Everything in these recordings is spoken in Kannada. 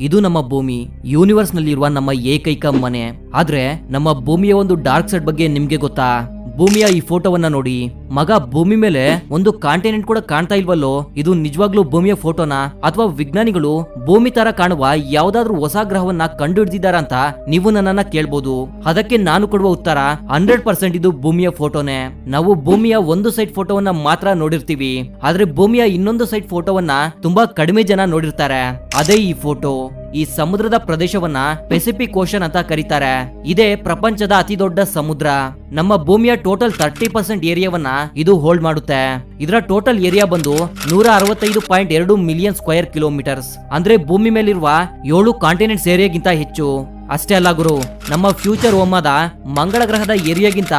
ಇದು ನಮ್ಮ ಭೂಮಿ ಯೂನಿವರ್ಸ್ ನಲ್ಲಿರುವ ನಮ್ಮ ಏಕೈಕ ಮನೆ. ಆದ್ರೆ, ನಮ್ಮ ಭೂಮಿಯ ಒಂದು ಡಾರ್ಕ್ ಸೈಡ್ ಬಗ್ಗೆ ನಿಮ್ಗೆ ಗೊತ್ತಾ? ಭೂಮಿಯ ಈ ಫೋಟೋವನ್ನ ನೋಡಿ. ಮಗ ಭೂಮಿ ಮೇಲೆ ಒಂದು ಕಾಂಟಿನೆಂಟ್ ಕೂಡ ಕಾಣ್ತಾ ಇಲ್ವಲ್ಲೋ? ಇದು ನಿಜವಾಗ್ಲೂ ಭೂಮಿಯ ಫೋಟೋನ? ಅಥವಾ ವಿಜ್ಞಾನಿಗಳು ಭೂಮಿ ತರ ಕಾಣುವ ಯಾವ್ದಾದ್ರು ಹೊಸ ಗ್ರಹವನ್ನ ಕಂಡು ಅಂತ ನೀವು ನನ್ನನ್ನ ಕೇಳ್ಬೋದು. ಅದಕ್ಕೆ ನಾನು ಕೊಡುವ ಉತ್ತರ, ಹಂಡ್ರೆಡ್ ಪರ್ಸೆಂಟ್ ಇದು ಭೂಮಿಯ ಫೋಟೋನೇ. ನಾವು ಭೂಮಿಯ ಒಂದು ಸೈಡ್ ಫೋಟೋವನ್ನ ಮಾತ್ರ ನೋಡಿರ್ತೀವಿ. ಆದ್ರೆ ಭೂಮಿಯ ಇನ್ನೊಂದು ಸೈಡ್ ಫೋಟೋವನ್ನ ತುಂಬಾ ಕಡಿಮೆ ಜನ ನೋಡಿರ್ತಾರೆ. ಅದೇ ಈ ಫೋಟೋ. ಈ ಸಮುದ್ರದ ಪ್ರದೇಶವನ್ನ ಪೆಸಿಫಿಕ್ ಓಷನ್ ಅಂತ ಕರೀತಾರೆ. ಇದೇ ಪ್ರಪಂಚದ ಅತಿ ದೊಡ್ಡ ಸಮುದ್ರ. ನಮ್ಮ ಭೂಮಿಯ ಟೋಟಲ್ ತರ್ಟಿ ಪರ್ಸೆಂಟ್ ಏರಿಯಾವನ್ನ ಇದು ಹೋಲ್ಡ್ ಮಾಡುತ್ತೆ. ಇದರ ಟೋಟಲ್ ಏರಿಯಾ ಬಂದು ನೂರ ಅರವತ್ತೈದು ಪಾಯಿಂಟ್ ಎರಡು ಮಿಲಿಯನ್ ಸ್ಕ್ವೇರ್ ಕಿಲೋಮೀಟರ್ಸ್ ಅಂದ್ರೆ ಭೂಮಿ ಮೇಲಿರುವ ಏಳು ಕಾಂಟಿನೆಂಟ್ಸ್ ಏರಿಯಾಗಿಂತ ಹೆಚ್ಚು. ಅಷ್ಟೇ ಅಲ್ಲ ಗುರು, ನಮ್ಮ ಫ್ಯೂಚರ್ ಹೋಮದ ಮಂಗಳ ಗ್ರಹದ ಏರಿಯಾಗಿಂತ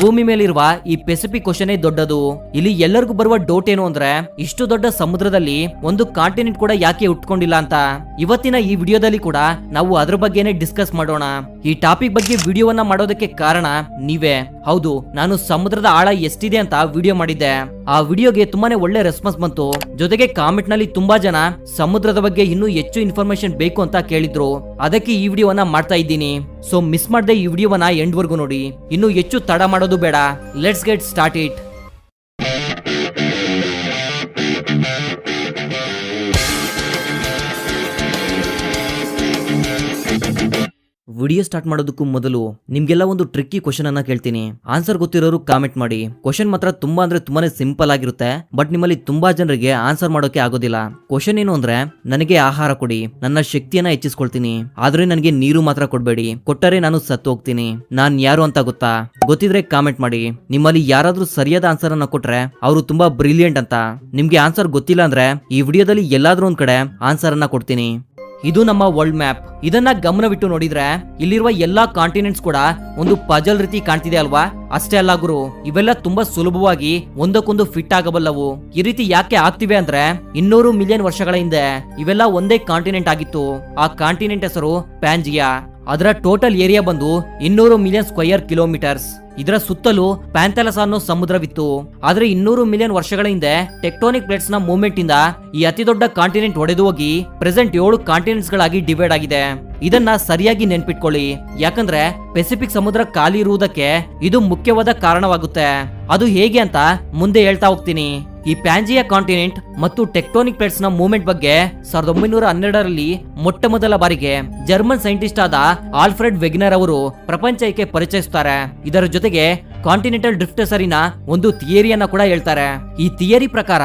ಭೂಮಿ ಮೇಲಿರುವ ಈ ಪೆಸಿಫಿಕ್ ಕ್ವಶನ್ ದೊಡ್ಡದು. ಇಲ್ಲಿ ಎಲ್ಲರಿಗೂ ಬರುವ ಡೌಟ್ ಏನು ಅಂದ್ರೆ, ಇಷ್ಟು ದೊಡ್ಡ ಸಮುದ್ರದಲ್ಲಿ ಒಂದು ಕಾಂಟಿನೆಂಟ್ ಕೂಡ ಯಾಕೆ ಉಟ್ಕೊಂಡಿಲ್ಲ ಅಂತ. ಇವತ್ತಿನ ಈ ವಿಡಿಯೋದಲ್ಲಿ ಕೂಡ ನಾವು ಅದ್ರ ಬಗ್ಗೆನೇ ಡಿಸ್ಕಸ್ ಮಾಡೋಣ. ಈ ಟಾಪಿಕ್ ಬಗ್ಗೆ ವಿಡಿಯೋವನ್ನ ಮಾಡೋದಕ್ಕೆ ಕಾರಣ ನೀವೇ. ಹೌದು, ನಾನು ಸಮುದ್ರದ ಆಳ ಎಷ್ಟಿದೆ ಅಂತ ವಿಡಿಯೋ ಮಾಡಿದ್ದೆ. ಆ ವಿಡಿಯೋಗೆ ತುಂಬಾನೇ ಒಳ್ಳೆ ರೆಸ್ಪಾನ್ಸ್ ಬಂತು. ಜೊತೆಗೆ ಕಾಮೆಂಟ್ನಲ್ಲಿ ತುಂಬಾ ಜನ ಸಮುದ್ರದ ಬಗ್ಗೆ ಇನ್ನೂ ಹೆಚ್ಚು ಇನ್ಫಾರ್ಮೇಶನ್ ಬೇಕು ಅಂತ ಕೇಳಿದ್ರು. ಅದಕ್ಕೆ ಈ ವಿಡಿಯೋವನ್ನ ಮಾಡ್ತಾ ಇದ್ದೀನಿ. ಸೊ ಮಿಸ್ ಮಾಡದೆ ಈ ವಿಡಿಯೋವನ್ನ ಎಂಡ್ವರೆಗೂ ವರ್ಗು ನೋಡಿ. ಇನ್ನು ಹೆಚ್ಚು ತಡ ಮಾಡೋದು ಬೇಡ. Let's get start it video start ಮಾಡೋದಕ್ಕೂ ಮೊದಲು ನಿಮ್ಗೆಲ್ಲ ಒಂದು ಟ್ರಿಕ್ಕಿ ಕ್ವಶನ್ ಅನ್ನ ಕೇಳ್ತೀನಿ. ಆನ್ಸರ್ ಗೊತ್ತಿರೋರು ಕಾಮೆಂಟ್ ಮಾಡಿ. ಕ್ವಶನ್ ಮಾತ್ರ ತುಂಬಾ ಅಂದ್ರೆ ತುಂಬಾನೇ ಸಿಂಪಲ್ ಆಗಿರುತ್ತೆ ಬಟ್ ನಿಮ್ಮಲ್ಲಿ ತುಂಬಾ ಜನರಿಗೆ ಆನ್ಸರ್ ಮಾಡೋಕೆ ಆಗೋದಿಲ್ಲ. ಕ್ವಶನ್ ಏನು ಅಂದ್ರೆ, ನನಗೆ ಆಹಾರ ಕೊಡಿ, ನನ್ನ ಶಕ್ತಿಯನ್ನ ಹೆಚ್ಚಿಸ್ಕೊಳ್ತೀನಿ, ಆದ್ರೆ ನನಗೆ ನೀರು ಮಾತ್ರ ಕೊಡ್ಬೇಡಿ, ಕೊಟ್ಟರೆ ನಾನು ಸತ್ತು ಹೋಗ್ತೀನಿ, ನಾನ್ ಯಾರು ಅಂತ ಗೊತ್ತಾ? ಗೊತ್ತಿದ್ರೆ ಕಾಮೆಂಟ್ ಮಾಡಿ. ನಿಮ್ಮಲ್ಲಿ ಯಾರಾದ್ರೂ ಸರಿಯಾದ ಆನ್ಸರ್ ಅನ್ನ ಕೊಟ್ರೆ ಅವರು ತುಂಬಾ ಬ್ರಿಲಿಯಂಟ್ ಅಂತ. ನಿಮ್ಗೆ ಆನ್ಸರ್ ಗೊತ್ತಿಲ್ಲ ಅಂದ್ರೆ ಈ ವಿಡಿಯೋದಲ್ಲಿ ಎಲ್ಲಾದ್ರೂ ಒಂದ್ ಕಡೆ ಆನ್ಸರ್ ಅನ್ನ ಕೊಡ್ತೀನಿ. ಇದು ನಮ್ಮ ವರ್ಲ್ಡ್ ಮ್ಯಾಪ್ ಇದನ್ನ ಗಮನವಿಟ್ಟು ನೋಡಿದ್ರೆ ಇಲ್ಲಿರುವ ಎಲ್ಲಾ ಕಾಂಟಿನೆಂಟ್ಸ್ ಕೂಡ ಒಂದು ಪಜಲ್ ರೀತಿ ಕಾಣ್ತಿದೆ ಅಲ್ವಾ? ಅಷ್ಟೇ ಅಲ್ಲ ಗುರು, ಇವೆಲ್ಲ ತುಂಬಾ ಸುಲಭವಾಗಿ ಒಂದಕ್ಕೊಂದು ಫಿಟ್ ಆಗಬಲ್ಲವು. ಈ ರೀತಿ ಯಾಕೆ ಆಗ್ತಿವೆ ಅಂದ್ರೆ ಇನ್ನೂರು ಮಿಲಿಯನ್ ವರ್ಷಗಳ ಹಿಂದೆ ಇವೆಲ್ಲ ಒಂದೇ ಕಾಂಟಿನೆಂಟ್ ಆಗಿತ್ತು. ಆ ಕಾಂಟಿನೆಂಟ್ ಹೆಸರು ಪ್ಯಾಂಜಿಯಾ ಅದರ ಟೋಟಲ್ ಏರಿಯಾ ಬಂದು ಇನ್ನೂರು ಮಿಲಿಯನ್ ಸ್ಕ್ವಯರ್ ಕಿಲೋಮೀಟರ್ಸ್. ಇದರ ಸುತ್ತಲೂ ಪ್ಯಾಂಥಲಸ್ ಅನ್ನೋ ಸಮುದ್ರವಿತ್ತು. ಆದ್ರೆ ಇನ್ನೂರು ಮಿಲಿಯನ್ ವರ್ಷಗಳ ಹಿಂದೆ ಟೆಕ್ಟೋನಿಕ್ ಪ್ಲೇಟ್ಸ್ನ ಮೂವ್ಮೆಂಟ್ ಇಂದ ಈ ಅತಿ ದೊಡ್ಡ ಕಾಂಟಿನೆಂಟ್ ಒಡೆದು ಹೋಗಿ ಪ್ರೆಸೆಂಟ್ ಏಳು ಕಾಂಟಿನೆಂಟ್ಸ್ ಗಳಾಗಿ ಡಿವೈಡ್ ಆಗಿದೆ. ಇದನ್ನ ಸರಿಯಾಗಿ ನೆನ್ಪಿಟ್ಕೊಳ್ಳಿ. ಯಾಕಂದ್ರೆ ಪೆಸಿಫಿಕ್ ಸಮುದ್ರ ಖಾಲಿ ಇರುವುದಕ್ಕೆ ಇದು ಮುಖ್ಯವಾದ ಕಾರಣವಾಗುತ್ತೆ. ಅದು ಹೇಗೆ ಅಂತ ಮುಂದೆ ಹೇಳ್ತಾ ಹೋಗ್ತೀನಿ. ಈ ಪ್ಯಾಂಜಿಯಾ ಕಾಂಟಿನೆಂಟ್ ಮತ್ತು ಟೆಕ್ಟೋನಿಕ್ ಪ್ಲೇಟ್ಸ್ನ ಮೂವ್ಮೆಂಟ್ ಬಗ್ಗೆ ಸಾವಿರದ ಒಂಬೈನೂರ ಹನ್ನೆರಡರಲ್ಲಿ ಮೊಟ್ಟ ಮೊದಲ ಬಾರಿಗೆ ಜರ್ಮನ್ ಸೈಂಟಿಸ್ಟ್ ಆದ ಆಲ್ಫ್ರೆಡ್ ವೆಗ್ನರ್ ಅವರು ಪ್ರಪಂಚಕ್ಕೆ ಪರಿಚಯಿಸುತ್ತಾರೆ ಇದರ ಜೊತೆಗೆ ಕಾಂಟಿನೆಂಟಲ್ ಡ್ರಿಫ್ಟ್ ಸರಿನ ಒಂದು ಥಿಯರಿಯನ್ನ ಕೂಡ ಹೇಳ್ತಾರೆ. ಈ ಥಿಯರಿ ಪ್ರಕಾರ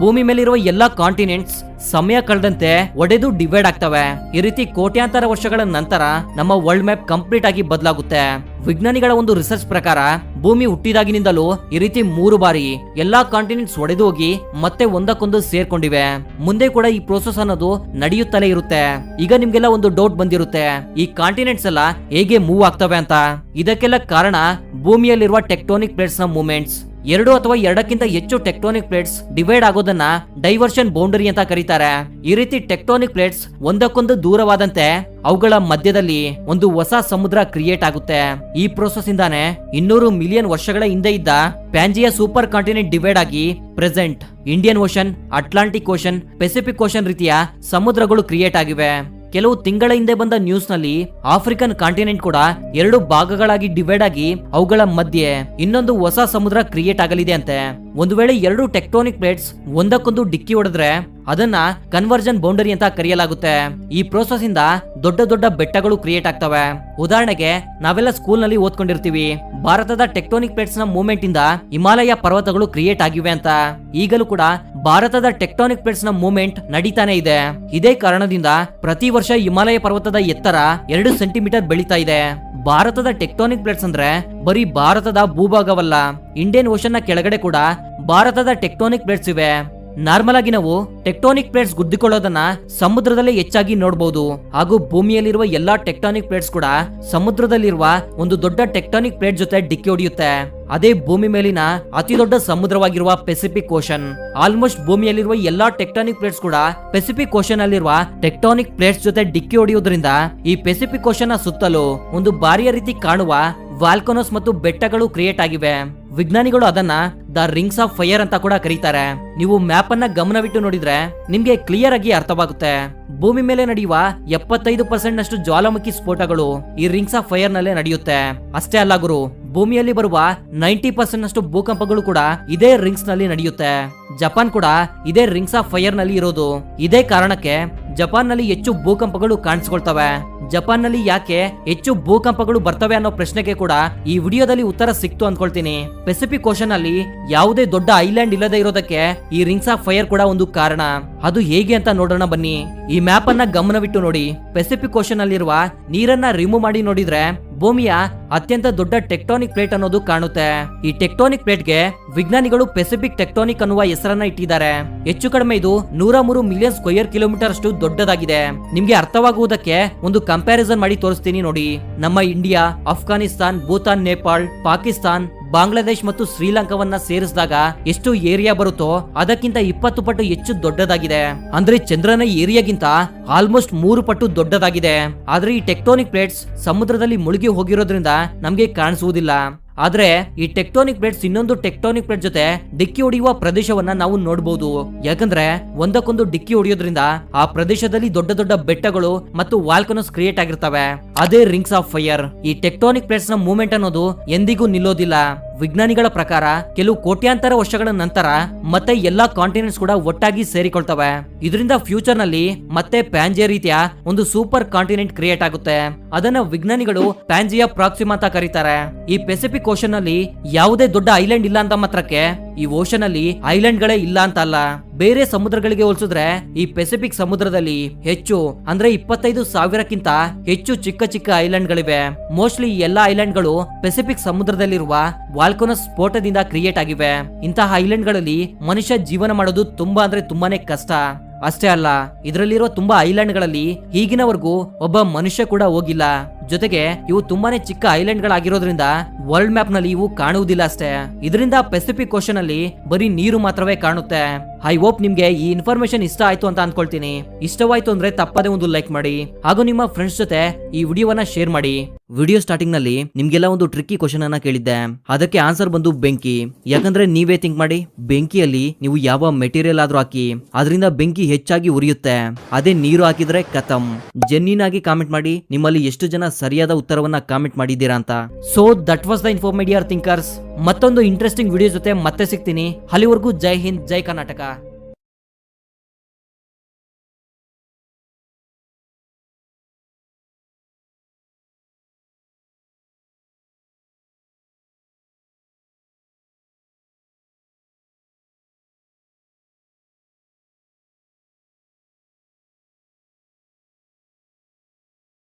ಭೂಮಿ ಮೇಲಿರುವ ಎಲ್ಲಾ ಕಾಂಟಿನೆಂಟ್ಸ್ ಸಮಯ ಕಳೆದಂತೆ ಒಡೆದು ಡಿವೈಡ್ ಆಗ್ತವೆ. ಈ ರೀತಿ ಕೋಟ್ಯಾಂತರ ವರ್ಷಗಳ ನಂತರ ನಮ್ಮ ವರ್ಲ್ಡ್ ಮ್ಯಾಪ್ ಕಂಪ್ಲೀಟ್ ಆಗಿ ಬದಲಾಗುತ್ತೆ. ವಿಜ್ಞಾನಿಗಳ ಒಂದು ರಿಸರ್ಚ್ ಪ್ರಕಾರ ಭೂಮಿ ಹುಟ್ಟಿದಾಗಿನಿಂದಲೂ ಈ ರೀತಿ ಮೂರು ಬಾರಿ ಎಲ್ಲಾ ಕಾಂಟಿನೆಂಟ್ಸ್ ಒಡೆದು ಹೋಗಿ ಮತ್ತೆ ಒಂದಕ್ಕೊಂದು ಸೇರ್ಕೊಂಡಿವೆ. ಮುಂದೆ ಕೂಡ ಈ ಪ್ರೋಸೆಸ್ ಅನ್ನೋದು ನಡೆಯುತ್ತಲೇ ಇರುತ್ತೆ. ಈಗ ನಿಮ್ಗೆಲ್ಲ ಒಂದು ಡೌಟ್ ಬಂದಿರುತ್ತೆ. ಈ ಕಾಂಟಿನೆಂಟ್ಸ್ ಎಲ್ಲ ಹೇಗೆ ಮೂವ್ ಆಗ್ತವೆ ಅಂತ. ಇದಕ್ಕೆಲ್ಲ ಕಾರಣ ಭೂಮಿಯಲ್ಲಿರುವ ಟೆಕ್ಟೋನಿಕ್ ಪ್ಲೇಟ್ಸ್ನ ಮೂವ್ಮೆಂಟ್ಸ್ ಎರಡು ಅಥವಾ ಎರಡಕ್ಕಿಂತ ಹೆಚ್ಚು ಟೆಕ್ಟೋನಿಕ್ ಪ್ಲೇಟ್ಸ್ ಡಿವೈಡ್ ಆಗೋದನ್ನ ಡೈವರ್ಷನ್ ಬೌಂಡರಿ ಅಂತ ಕರೀತಾರೆ. ಈ ರೀತಿ ಟೆಕ್ಟೋನಿಕ್ ಪ್ಲೇಟ್ಸ್ ಒಂದಕ್ಕೊಂದು ದೂರವಾದಂತೆ ಅವುಗಳ ಮಧ್ಯದಲ್ಲಿ ಒಂದು ಹೊಸ ಸಮುದ್ರ ಕ್ರಿಯೇಟ್ ಆಗುತ್ತೆ. ಈ ಪ್ರೋಸೆಸ್ ಇಂದಾನೆ ಇನ್ನೂರು ಮಿಲಿಯನ್ ವರ್ಷಗಳ ಹಿಂದೆ ಇದ್ದ ಪ್ಯಾಂಜಿಯಾ ಸೂಪರ್ ಕಾಂಟಿನೆಂಟ್ ಡಿವೈಡ್ ಆಗಿ present Indian Ocean Atlantic Ocean Pacific Ocean ರೀತಿಯ ಸಮುದ್ರಗಳು ಕ್ರಿಯೇಟ್ ಆಗಿವೆ. ಕೆಲವು ತಿಂಗಳ ಹಿಂದೆ ಬಂದ ನ್ಯೂಸ್ನಲ್ಲಿ ಆಫ್ರಿಕನ್ ಕಾಂಟಿನೆಂಟ್ ಕೂಡ ಎರಡು ಭಾಗಗಳಾಗಿ ಡಿವೈಡ್ ಆಗಿ ಅವುಗಳ ಮಧ್ಯೆ ಇನ್ನೊಂದು ಹೊಸ ಸಮುದ್ರ ಕ್ರಿಯೇಟ್ ಆಗಲಿದೆ ಅಂತೆ. ಒಂದು ವೇಳೆ ಎರಡು ಟೆಕ್ಟೋನಿಕ್ ಪ್ಲೇಟ್ಸ್ ಒಂದಕ್ಕೊಂದು ಡಿಕ್ಕಿ ಹೊಡೆದ್ರೆ ಅದನ್ನ ಕನ್ವರ್ಜನ್ ಬೌಂಡರಿ ಅಂತ ಕರೆಯಲಾಗುತ್ತೆ. ಈ ಪ್ರೋಸೆಸ್ ಇಂದ ದೊಡ್ಡ ದೊಡ್ಡ ಬೆಟ್ಟಗಳು ಕ್ರಿಯೇಟ್ ಆಗ್ತವೆ. ಉದಾಹರಣೆಗೆ, ನಾವೆಲ್ಲ ಸ್ಕೂಲ್ನಲ್ಲಿ ಓದ್ಕೊಂಡಿರ್ತೀವಿ. ಭಾರತದ ಟೆಕ್ಟೋನಿಕ್ ಪ್ಲೇಟ್ಸ್ನ ಮೂವ್ಮೆಂಟ್ ಇಂದ ಹಿಮಾಲಯ ಪರ್ವತಗಳು ಕ್ರಿಯೇಟ್ ಆಗಿವೆ ಅಂತ. ಈಗಲೂ ಕೂಡ ಭಾರತದ ಟೆಕ್ಟೋನಿಕ್ ಪ್ಲೇಟ್ಸ್ನ ಮೂವ್ಮೆಂಟ್ ನಡೀತಾನೆ ಇದೆ. ಇದೇ ಕಾರಣದಿಂದ ಪ್ರತಿ ವರ್ಷ ಹಿಮಾಲಯ ಪರ್ವತದ ಎತ್ತರ ಎರಡು ಸೆಂಟಿಮೀಟರ್ ಬೆಳೀತಾ ಇದೆ. ಭಾರತದ ಟೆಕ್ಟೋನಿಕ್ ಪ್ಲೇಟ್ಸ್ ಅಂದ್ರೆ ಬರೀ ಭಾರತದ ಭೂಭಾಗವಲ್ಲ ಇಂಡಿಯನ್ ಓಷನ್ನ ಕೆಳಗಡೆ ಕೂಡ ಭಾರತದ ಟೆಕ್ಟೋನಿಕ್ ಪ್ಲೇಟ್ಸ್ ಇವೆ. ನಾರ್ಮಲ್ ಆಗಿ ನಾವು ಟೆಕ್ಟೋನಿಕ್ ಪ್ಲೇಟ್ಸ್ ಗುದ್ದಿಕೊಳ್ಳೋದನ್ನ ಸಮುದ್ರದಲ್ಲೇ ಹೆಚ್ಚಾಗಿ ನೋಡಬಹುದು ಹಾಗೂ ಭೂಮಿಯಲ್ಲಿರುವ ಎಲ್ಲಾ ಟೆಕ್ಟಾನಿಕ್ ಪ್ಲೇಟ್ಸ್ ಕೂಡ ಸಮುದ್ರದಲ್ಲಿರುವ ಒಂದು ದೊಡ್ಡ ಟೆಕ್ಟಾನಿಕ್ ಪ್ಲೇಟ್ ಜೊತೆ ಡಿಕ್ಕಿ ಹೊಡೆಯುತ್ತೆ. ಅದೇ ಭೂಮಿ ಮೇಲಿನ ಅತಿ ದೊಡ್ಡ ಸಮುದ್ರವಾಗಿರುವ ಪೆಸಿಫಿಕ್ ಓಷನ್ ಆಲ್ಮೋಸ್ಟ್ ಭೂಮಿಯಲ್ಲಿರುವ ಎಲ್ಲಾ ಟೆಕ್ಟಾನಿಕ್ ಪ್ಲೇಟ್ಸ್ ಕೂಡ ಪೆಸಿಫಿಕ್ ಓಷನ್ ಅಲ್ಲಿರುವ ಟೆಕ್ಟಾನಿಕ್ ಪ್ಲೇಟ್ಸ್ ಜೊತೆ ಡಿಕ್ಕಿ ಹೊಡೆಯುವುದರಿಂದ ಈ ಪೆಸಿಫಿಕ್ ಓಷನ್ ಸುತ್ತಲೂ ಒಂದು ಬಾರಿಯ ರೀತಿ ಕಾಣುವ ವಾಲ್ಕನೋಸ್ ಮತ್ತು ಬೆಟ್ಟಗಳು ಕ್ರಿಯೇಟ್ ಆಗಿವೆ. ವಿಜ್ಞಾನಿಗಳು ಅದನ್ನ ದ ರಿಂಗ್ಸ್ ಆಫ್ ಫೈರ್ ಅಂತ ಕೂಡ ಕರೀತಾರೆ. ನೀವು ಮ್ಯಾಪ್ ಅನ್ನ ಗಮನವಿಟ್ಟು ನೋಡಿದ್ರೆ ನಿಮ್ಗೆ ಕ್ಲಿಯರ್ ಆಗಿ ಅರ್ಥವಾಗುತ್ತೆ. ಭೂಮಿ ಮೇಲೆ ನಡೆಯುವ ಎಪ್ಪತ್ತೈದು ಪರ್ಸೆಂಟ್ ನಷ್ಟು ಜ್ವಾಲಾಮುಖಿ ಸ್ಫೋಟಗಳು ಈ ರಿಂಗ್ಸ್ ಆಫ್ ಫೈರ್ ನಲ್ಲೇ ನಡೆಯುತ್ತೆ. ಅಷ್ಟೇ ಅಲ್ಲ ಗುರು, ಭೂಮಿಯಲ್ಲಿ ಬರುವ ನೈಂಟಿ ಪರ್ಸೆಂಟ್ ನಷ್ಟು ಭೂಕಂಪಗಳು ಕೂಡ ಇದೇ ರಿಂಗ್ಸ್ನಲ್ಲಿ ನಡೆಯುತ್ತೆ. ಜಪಾನ್ ಕೂಡ ಇದೇ ರಿಂಗ್ಸ್ ಆಫ್ ಫೈರ್ನಲ್ಲಿ ಇರೋದು. ಇದೇ ಕಾರಣಕ್ಕೆ ಜಪಾನ್ನಲ್ಲಿ ಹೆಚ್ಚು ಭೂಕಂಪಗಳು ಕಾಣಿಸ್ಕೊಳ್ತವೆ. ಜಪಾನ್ನಲ್ಲಿ ಯಾಕೆ ಹೆಚ್ಚು ಭೂಕಂಪಗಳು ಬರ್ತವೆ ಅನ್ನೋ ಪ್ರಶ್ನೆಗೆ ಕೂಡ ಈ ವಿಡಿಯೋದಲ್ಲಿ ಉತ್ತರ ಸಿಕ್ತು ಅನ್ಕೊಳ್ತೀನಿ ಪೆಸಿಫಿಕ್ ಓಷನ್ ಅಲ್ಲಿ ಯಾವುದೇ ದೊಡ್ಡ ಐಲ್ಯಾಂಡ್ ಇಲ್ಲದೆ ಇರೋದಕ್ಕೆ ಈ ರಿಂಗ್ಸ್ ಆಫ್ ಫೈರ್ ಕೂಡ ಒಂದು ಕಾರಣ. ಅದು ಹೇಗೆ ಅಂತ ನೋಡೋಣ ಬನ್ನಿ. ಈ ಮ್ಯಾಪ್ ಅನ್ನ ಗಮನವಿಟ್ಟು ನೋಡಿ. ಪೆಸಿಫಿಕ್ ಓಷನ್ ಅಲ್ಲಿರುವ ನೀರನ್ನ ರಿಮೂವ್ ಮಾಡಿ ನೋಡಿದ್ರೆ ಭೂಮಿಯ ಅತ್ಯಂತ ದೊಡ್ಡ ಟೆಕ್ಟಾನಿಕ್ ಪ್ಲೇಟ್ ಅನ್ನೋದು ಕಾಣುತ್ತೆ. ಈ ಟೆಕ್ಟಾನಿಕ್ ಪ್ಲೇಟ್ಗೆ ವಿಜ್ಞಾನಿಗಳು ಪೆಸಿಫಿಕ್ ಟೆಕ್ಟಾನಿಕ್ ಅನ್ನುವ ಹೆಸರನ್ನ ಇಟ್ಟಿದ್ದಾರೆ. ಹೆಚ್ಚು ಕಡಿಮೆ ಇದು ನೂರ ಮೂರು ಮಿಲಿಯನ್ ಸ್ಕ್ವೇರ್ ಕಿಲೋಮೀಟರ್ ಅಷ್ಟು ದೊಡ್ಡದಾಗಿದೆ. ನಿಮ್ಗೆ ಅರ್ಥವಾಗುವುದಕ್ಕೆ ಒಂದು ಕಂಪ್ಯಾರಿಸನ್ ಮಾಡಿ ತೋರಿಸ್ತೀನಿ ನೋಡಿ. ನಮ್ಮ ಇಂಡಿಯಾ ಅಫ್ಘಾನಿಸ್ತಾನ್ ಭೂತಾನ್, ನೇಪಾಳ್, ಪಾಕಿಸ್ತಾನ್ ಬಾಂಗ್ಲಾದೇಶ್ ಮತ್ತು ಶ್ರೀಲಂಕಾವನ್ನ ಸೇರಿಸಿದಾಗ ಎಷ್ಟು ಏರಿಯಾ ಬರುತ್ತೋ ಅದಕ್ಕಿಂತ ಇಪ್ಪತ್ತು ಪಟ್ಟು ಹೆಚ್ಚು ದೊಡ್ಡದಾಗಿದೆ. ಅಂದ್ರೆ ಚಂದ್ರನ ಏರಿಯಾಗಿಂತ ಆಲ್ಮೋಸ್ಟ್ ಮೂರು ಪಟ್ಟು ದೊಡ್ಡದಾಗಿದೆ. ಆದ್ರೆ ಈ ಟೆಕ್ಟೋನಿಕ್ ಪ್ಲೇಟ್ಸ್ ಸಮುದ್ರದಲ್ಲಿ ಮುಳುಗಿ ಹೋಗಿರೋದ್ರಿಂದ ನಮಗೆ ಕಾಣಿಸುವುದಿಲ್ಲ. ಆದ್ರೆ ಈ ಟೆಕ್ಟೋನಿಕ್ ಪ್ಲೇಟ್ಸ್ ಇನ್ನೊಂದು ಟೆಕ್ಟೋನಿಕ್ ಪ್ಲೇಟ್ ಜೊತೆ ಡಿಕ್ಕಿ ಹೊಡೆಯುವ ಪ್ರದೇಶವನ್ನ ನಾವು ನೋಡಬಹುದು ಯಾಕಂದ್ರೆ ಒಂದಕ್ಕೊಂದು ಡಿಕ್ಕಿ ಹೊಡೆಯೋದ್ರಿಂದ ಆ ಪ್ರದೇಶದಲ್ಲಿ ದೊಡ್ಡ ದೊಡ್ಡ ಬೆಟ್ಟಗಳು ಮತ್ತು ವಾಲ್ಕನೋಸ್ ಕ್ರಿಯೇಟ್ ಆಗಿರ್ತವೆ. ಅದೇ ರಿಂಗ್ಸ್ ಆಫ್ ಫೈರ್ ಈ ಟೆಕ್ಟೋನಿಕ್ ಪ್ಲೇಟ್ಸ್ನ ಮೂವ್ಮೆಂಟ್ ಅನ್ನೋದು ಎಂದಿಗೂ ನಿಲ್ಲೋದಿಲ್ಲ. ವಿಜ್ಞಾನಿಗಳ ಪ್ರಕಾರ ಕೆಲವು ಕೋಟ್ಯಾಂತರ ವರ್ಷಗಳ ನಂತರ ಮತ್ತೆ ಎಲ್ಲಾ ಕಾಂಟಿನೆಂಟ್ಸ್ ಕೂಡ ಒಟ್ಟಾಗಿ ಸೇರಿಕೊಳ್ತವೆ. ಇದರಿಂದ ಫ್ಯೂಚರ್ನಲ್ಲಿ ಮತ್ತೆ ಪ್ಯಾಂಜಿಯಾ ರೀತಿಯ ಒಂದು ಸೂಪರ್ ಕಾಂಟಿನೆಂಟ್ ಕ್ರಿಯೇಟ್ ಆಗುತ್ತೆ. ಅದನ್ನ ವಿಜ್ಞಾನಿಗಳು ಪ್ಯಾಂಜಿಯಾ ಪ್ರಾಕ್ಸಿಮಾ ಅಂತ ಕರೀತಾರೆ. ಈ ಪೆಸಿಫಿಕ್ ಓಷನ್ನಲ್ಲಿ ಯಾವುದೇ ದೊಡ್ಡ ಐಲ್ಯಾಂಡ್ ಇಲ್ಲ ಅಂತ ಮಾತ್ರಕ್ಕೆ ಈ ಓಷನ್ ಅಲ್ಲಿ ಐಲ್ಯಾಂಡ್ ಗಳೇ ಇಲ್ಲ ಅಂತ ಅಲ್ಲ ಬೇರೆ ಸಮುದ್ರಗಳಿಗೆ ಹೋಲಿಸಿದ್ರೆ ಈ ಪೆಸಿಫಿಕ್ ಸಮುದ್ರದಲ್ಲಿ ಹೆಚ್ಚು, ಅಂದ್ರೆ ಇಪ್ಪತ್ತೈದು ಸಾವಿರಕ್ಕಿಂತ ಹೆಚ್ಚು ಚಿಕ್ಕ ಚಿಕ್ಕ ಐಲ್ಯಾಂಡ್ ಗಳಿವೆ ಮೋಸ್ಟ್ಲಿ ಎಲ್ಲಾ ಐಲ್ಯಾಂಡ್ಗಳು ಪೆಸಿಫಿಕ್ ಸಮುದ್ರದಲ್ಲಿರುವ ವಾಲ್ಕೋನಸ್ ಸ್ಫೋಟದಿಂದ ಕ್ರಿಯೇಟ್ ಆಗಿವೆ. ಇಂತಹ ಐಲ್ಯಾಂಡ್ಗಳಲ್ಲಿ ಮನುಷ್ಯ ಜೀವನ ಮಾಡೋದು ತುಂಬಾ ಅಂದ್ರೆ ತುಂಬಾನೇ ಕಷ್ಟ. ಅಷ್ಟೇ ಅಲ್ಲ ಇದರಲ್ಲಿರುವ ತುಂಬಾ ಐಲ್ಯಾಂಡ್ಗಳಲ್ಲಿ ಈಗಿನವರೆಗೂ ಒಬ್ಬ ಮನುಷ್ಯ ಕೂಡ ಹೋಗಿಲ್ಲ. ಜೊತೆಗೆ ಇವು ತುಂಬಾನೇ ಚಿಕ್ಕ ಐಲ್ಯಾಂಡ್ ಗಳಾಗಿರೋದ್ರಿಂದ ವರ್ಲ್ಡ್ ಮ್ಯಾಪ್ನಲ್ಲಿ ಇವು ಕಾಣುವುದಿಲ್ಲ ಅಷ್ಟೇ. ಇದರಿಂದ ಪೆಸಿಫಿಕ್ ಓಷನ್ ಅಲ್ಲಿ ಬರೀ ನೀರು ಮಾತ್ರವೇ ಕಾಣುತ್ತೆ. ಐ ಹೋಪ್ ನಿಮ್ಗೆ ಈ ಇನ್ಫಾರ್ಮೇಶನ್ ಇಷ್ಟ ಆಯ್ತು ಅಂತ ಅನ್ಕೊಳ್ತೀನಿ. ಇಷ್ಟವಾಯ್ತು ಅಂದ್ರೆ ತಪ್ಪದೇ ಒಂದು ಲೈಕ್ ಮಾಡಿ. ಹಾಗೂ ನಿಮ್ಮ ಫ್ರೆಂಡ್ಸ್ ಜೊತೆ ಈ ವಿಡಿಯೋವನ್ನ ಶೇರ್ ಮಾಡಿ. ವಿಡಿಯೋ ಸ್ಟಾರ್ಟಿಂಗ್ನಲ್ಲಿ ನಿಮ್ಗೆಲ್ಲ ಒಂದು ಟ್ರಿಕ್ಕಿ ಕ್ವಶನ್ ಅನ್ನ ಕೇಳಿದ್ದೆ. ಅದಕ್ಕೆ ಆನ್ಸರ್ ಬಂದು ಬೆಂಕಿ. ಯಾಕಂದ್ರೆ ನೀವೇ ಥಿಂಕ್ ಮಾಡಿ, ಬೆಂಕಿಯಲ್ಲಿ ನೀವು ಯಾವ ಮೆಟೀರಿಯಲ್ ಆದ್ರೂ ಹಾಕಿ, ಅದರಿಂದ ಬೆಂಕಿ ಹೆಚ್ಚಾಗಿ ಉರಿಯುತ್ತೆ. ಅದೇ ನೀರು ಹಾಕಿದ್ರೆ ಕತಮ್ ಜೆನ್ನಿನಾಗಿ ಕಾಮೆಂಟ್ ಮಾಡಿ, ನಿಮ್ಮಲ್ಲಿ ಎಷ್ಟು ಜನ ಸರಿಯಾದ ಉತ್ತರವನ್ನ ಕಾಮೆಂಟ್ ಮಾಡಿದ್ದೀರಾ ಅಂತ. So that was the Informedia Thinkers ಮತ್ತೊಂದು ಇಂಟ್ರೆಸ್ಟಿಂಗ್ ವಿಡಿಯೋ ಜೊತೆ ಮತ್ತೆ ಸಿಗ್ತೀನಿ. ಅಲ್ಲಿವರೆಗೂ ಜೈ ಹಿಂದ್, ಜೈ ಕರ್ನಾಟಕ.